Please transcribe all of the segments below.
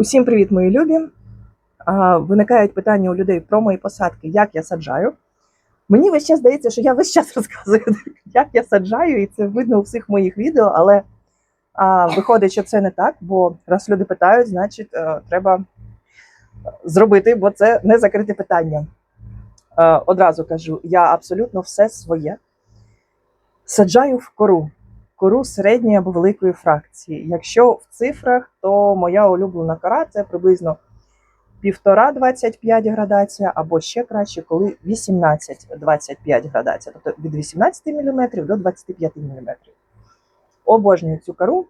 Усім привіт, мої любі. А, Виникають питання у людей про мої посадки, як я саджаю. Мені весь час здається, що я весь час розказую, як я саджаю, і це видно у всіх моїх відео, але а, виходить, що це не так, бо раз люди питають, значить е, треба зробити, бо це не закрите питання. Е, одразу кажу, я абсолютно все своє саджаю в кору. Кору середньої або великої фракції. Якщо в цифрах, то моя улюблена кора це приблизно 1,5-25 градація, або ще краще, коли 18-25 градація, тобто від 18 мм до 25 мм. Обожнюю цю кору.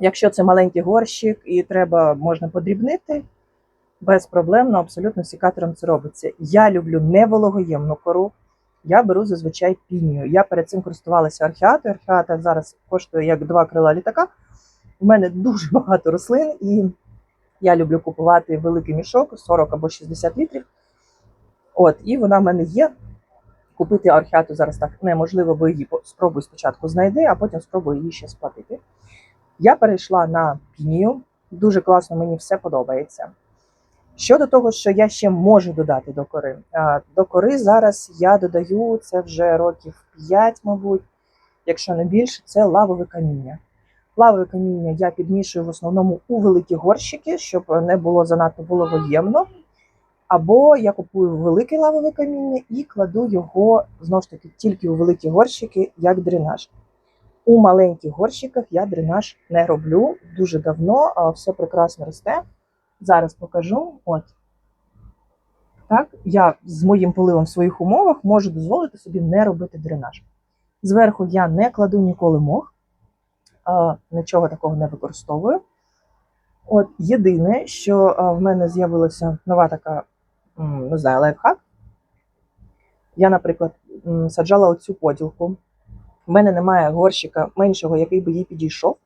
Якщо це маленький горщик і треба можна подрібнити, безпроблемно, абсолютно сікатором це робиться. Я люблю невологоємну кору. Я беру зазвичай пінію. Я перед цим користувалася археатою. Археата зараз коштує як два крила літака. У мене дуже багато рослин, і я люблю купувати великий мішок 40 або 60 літрів. От, і вона в мене є. Купити археату зараз так неможливо, бо її спробую спочатку знайти, а потім спробую її ще сплатити. Я перейшла на пінію. Дуже класно, мені все подобається. Щодо того, що я ще можу додати до кори. До кори зараз я додаю це вже років 5, мабуть, якщо не більше, це лавове каміння. Лавове каміння я підмішую в основному у великі горщики, щоб не було занадто вологоємно. Або я купую велике лавове каміння і кладу його знову ж таки тільки у великі горщики, як дренаж. У маленьких горщиках я дренаж не роблю дуже давно, все прекрасно росте. Зараз покажу. От. Так, я з моїм поливом в своїх умовах можу дозволити собі не робити дренаж. Зверху я не кладу ніколи мох, нічого такого не використовую. От єдине, що в мене з'явилася нова така, не знаю, лайфхак. Я, наприклад, саджала оцю поділку. У мене немає горщика меншого, який би їй підійшов.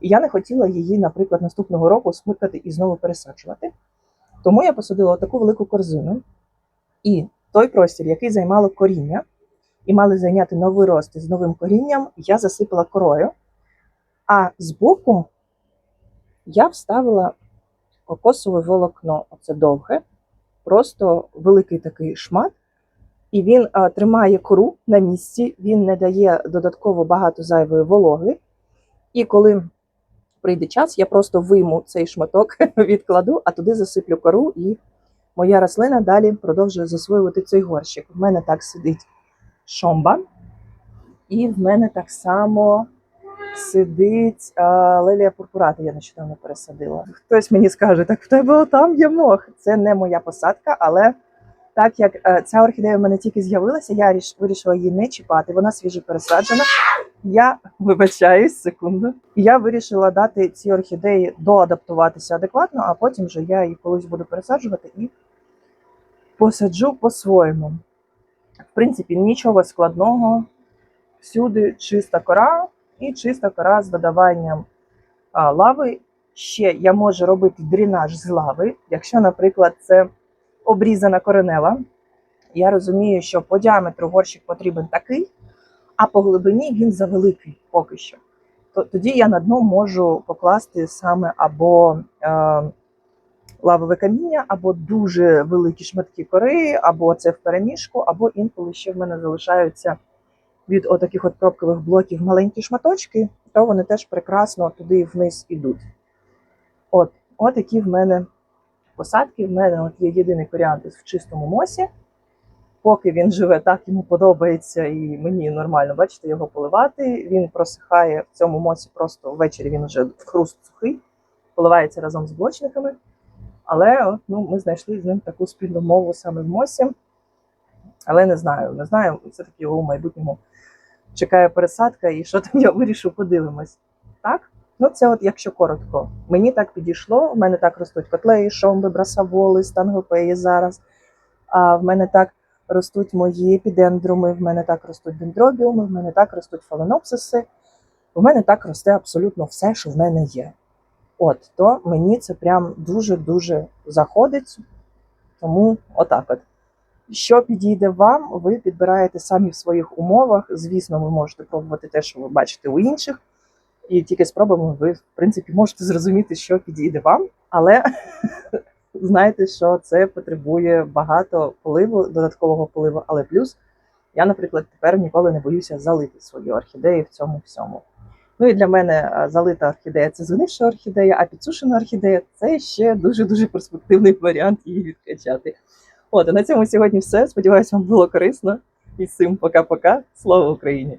І я не хотіла її, наприклад, наступного року смикати і знову пересаджувати. Тому я посадила таку велику корзину. І той простір, який займало коріння, і мали зайняти новий рост з новим корінням, я засипала корою. А збоку я вставила кокосове волокно. Оце довге, просто великий такий шмат. І він а, тримає кору на місці, він не дає додатково багато зайвої вологи. І коли прийде час, я просто вийму цей шматок, відкладу, а туди засиплю кору, і моя рослина далі продовжує засвоювати цей горщик. В мене так сидить шомба, і в мене так само сидить а, лелія пурпурата. Я нещодавно пересадила. Хтось мені скаже, так в тебе там є мох. Це не моя посадка, але так як е, ця орхідея в мене тільки з'явилася, я ріш- вирішила її не чіпати. Вона свіжо пересаджена. Я вибачаюсь секунду. Я вирішила дати цій орхідеї доадаптуватися адекватно, а потім вже я її колись буду пересаджувати і посаджу по-своєму. В принципі, нічого складного. Всюди чиста кора і чиста кора з додаванням лави. Ще я можу робити дренаж з лави, якщо, наприклад, це обрізана коренева. Я розумію, що по діаметру горщик потрібен такий, а по глибині він завеликий поки що. Тоді я на дно можу покласти саме або е, лавове каміння, або дуже великі шматки кори, або це в переміжку, або інколи ще в мене залишаються від отаких от пробкових блоків маленькі шматочки, то вони теж прекрасно туди вниз ідуть. От, от такі в мене посадки. В мене от є єдиний коріантус в чистому мосі. Поки він живе так, йому подобається, і мені нормально, бачите, його поливати. Він просихає в цьому мосі, просто ввечері він вже в хруст сухий, поливається разом з блочниками. Але от, ну, ми знайшли з ним таку спільну мову саме в мосі. Але не знаю, не знаю, все-таки його в майбутньому чекає пересадка, і що там я вирішу, подивимось. Так? Ну, це от якщо коротко. Мені так підійшло. В мене так ростуть котлеї, шомби, брасаволи, стангопеї зараз. А в мене так ростуть мої епідендруми, в мене так ростуть дендробіуми, в мене так ростуть фаленопсиси. В мене так росте абсолютно все, що в мене є. От, то мені це прям дуже-дуже заходить. Тому отак от. Що підійде вам, ви підбираєте самі в своїх умовах. Звісно, ви можете пробувати те, що ви бачите у інших. І тільки спробами ви, в принципі, можете зрозуміти, що підійде вам, але знайте, що це потребує багато поливу, додаткового поливу. Але плюс я, наприклад, тепер ніколи не боюся залити свої орхідеї в цьому всьому. Ну і для мене залита орхідея це звинивша орхідея, а підсушена орхідея це ще дуже дуже перспективний варіант її відкачати. От, а на цьому сьогодні все. Сподіваюся, вам було корисно. І з цим пока-пока. Слава Україні!